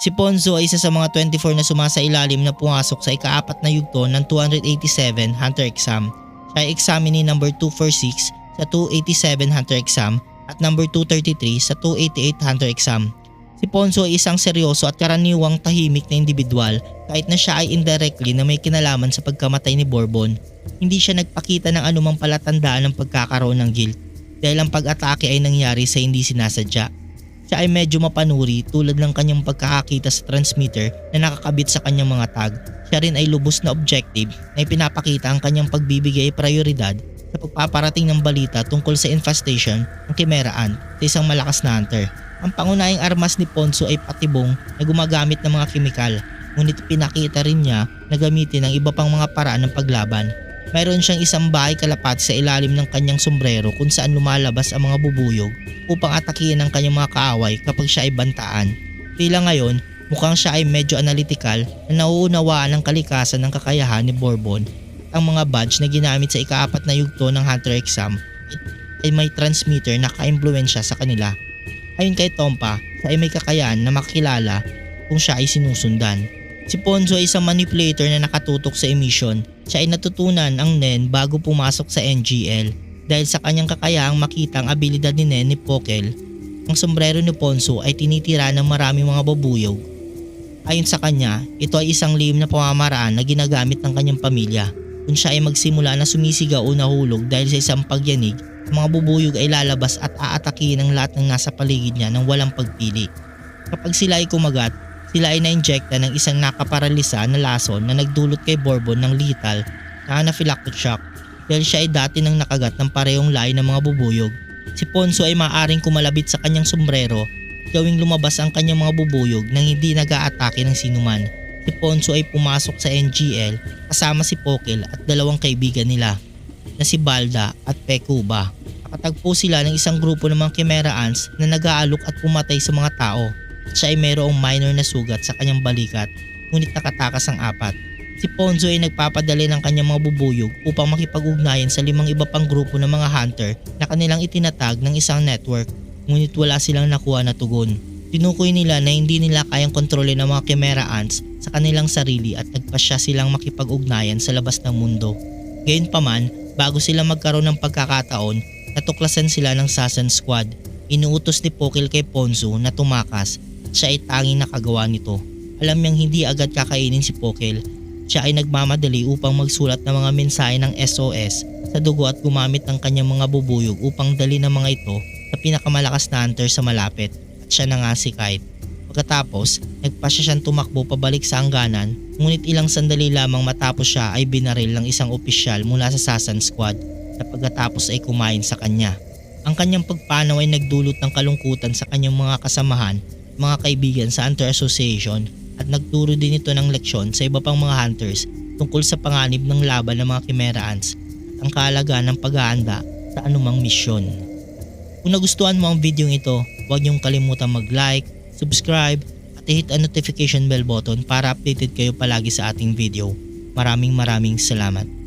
Si Ponzo ay isa sa mga 24 na sumasailalim na pumasok sa ikaapat na yugto ng 287 Hunter exam. Siya ay examinee number 246 sa 287 Hunter exam at number 233 sa 288 Hunter exam. Si Ponzo ay isang seryoso at karaniwang tahimik na individual kahit na siya ay indirectly na may kinalaman sa pagkamatay ni Bourbon. Hindi siya nagpakita ng anumang palatandaan ng pagkakaroon ng guilt dahil ang pag-atake ay nangyari sa hindi sinasadya. Siya ay medyo mapanuri tulad ng kanyang pagkakakita sa transmitter na nakakabit sa kanyang mga tag. Siya rin ay lubos na objective na ipinapakita ang kanyang pagbibigay prioridad sa pagpaparating ng balita tungkol sa infestation ng Chimera Ant sa isang malakas na hunter. Ang pangunahing armas ni Ponzo ay patibong na gumagamit ng mga kemikal ngunit pinakita rin niya na gamitin ang iba pang mga paraan ng paglaban. Mayroon siyang isang bahay kalapati sa ilalim ng kanyang sombrero kung saan lumalabas ang mga bubuyog upang atakihin ang kanyang mga kaaway kapag siya ay bantaan. Tila ngayon, mukhang siya ay medyo analytical na nauunawaan ang kalikasan ng kakayahan ni Bourbon. Ang mga badge na ginamit sa ikaapat na yugto ng Hunter exam ay may transmitter na ka-impluensya sa kanila. Ayon kay Tompa, siya ay may kakayahan na makilala kung siya ay sinusundan. Si Ponzo ay isang manipulator na nakatutok sa emission. Siya ay natutunan ang NEN bago pumasok sa NGL dahil sa kanyang kakayahang makita ang abilidad ni Nen ni Pokel. Ang sombrero ni Ponzo ay tinitira ng maraming mga babuyog. Ayon sa kanya, ito ay isang lihim na pamamaraan na ginagamit ng kanyang pamilya. Kung siya ay magsimula na sumisigaw o nahulog dahil sa isang pagyanig, mga bubuyog ay lalabas at aatakihin ang lahat ng nasa paligid niya ng walang pagpili. Kapag sila ay kumagat, sila ay na-injecta ng isang nakaparalisa na lason na nagdulot kay Bourbon ng lethal na anaphylactic shock dahil siya ay dati nang nakagat ng parehong lahi ng mga bubuyog. Si Ponzo ay maaaring kumalabit sa kanyang sombrero gawing lumabas ang kanyang mga bubuyog nang hindi nag-aatake ng sinuman. Si Ponzo ay pumasok sa NGL kasama si Pokel at dalawang kaibigan nila na si Balda at Pekuba. Nakatagpo sila ng isang grupo ng mga Chimera Ants na nag-aalok at pumatay sa mga tao. Siya ay mayroong minor na sugat sa kanyang balikat ngunit nakatakas ang apat. Si Ponzo ay nagpapadali ng kanyang mga bubuyog upang makipag-ugnayan sa limang iba pang grupo ng mga hunter na kanilang itinatag ng isang network ngunit wala silang nakuha na tugon. Tinukoy nila na hindi nila kayang kontrolin ang mga Chimera Ants sa kanilang sarili at nagpasya silang makipag-ugnayan sa labas ng mundo. Gayunpaman, bago sila magkaroon ng pagkakataon, natuklasan sila ng Sasan Squad. Inuutos ni Pokil kay Ponzo na tumakas siya ay tanging nakagawa nito. Alam niyang hindi agad kakainin si Pokil. Siya ay nagmamadali upang magsulat ng mga mensahe ng SOS sa dugo at gumamit ng kanyang mga bubuyog upang dali ng mga ito sa pinakamalakas na hunter sa malapit at siya na nga si Kite. Pagkatapos, nagpasya siyang tumakbo pabalik sa hangganan ngunit ilang sandali lamang matapos siya ay binaril ng isang opisyal mula sa Sasan Squad na pagkatapos ay kumain sa kanya. Ang kanyang pagpanaw ay nagdulot ng kalungkutan sa kanyang mga kasamahan, mga kaibigan sa Hunter Association at nagturo din ito ng leksyon sa iba pang mga hunters tungkol sa panganib ng laban ng mga Chimera Ants at ang kaalagaan ng paghahanda sa anumang misyon. Kung nagustuhan mo ang video ito, huwag niyong kalimutan mag-like, subscribe at i-hit ang notification bell button para updated kayo palagi sa ating video. Maraming maraming salamat.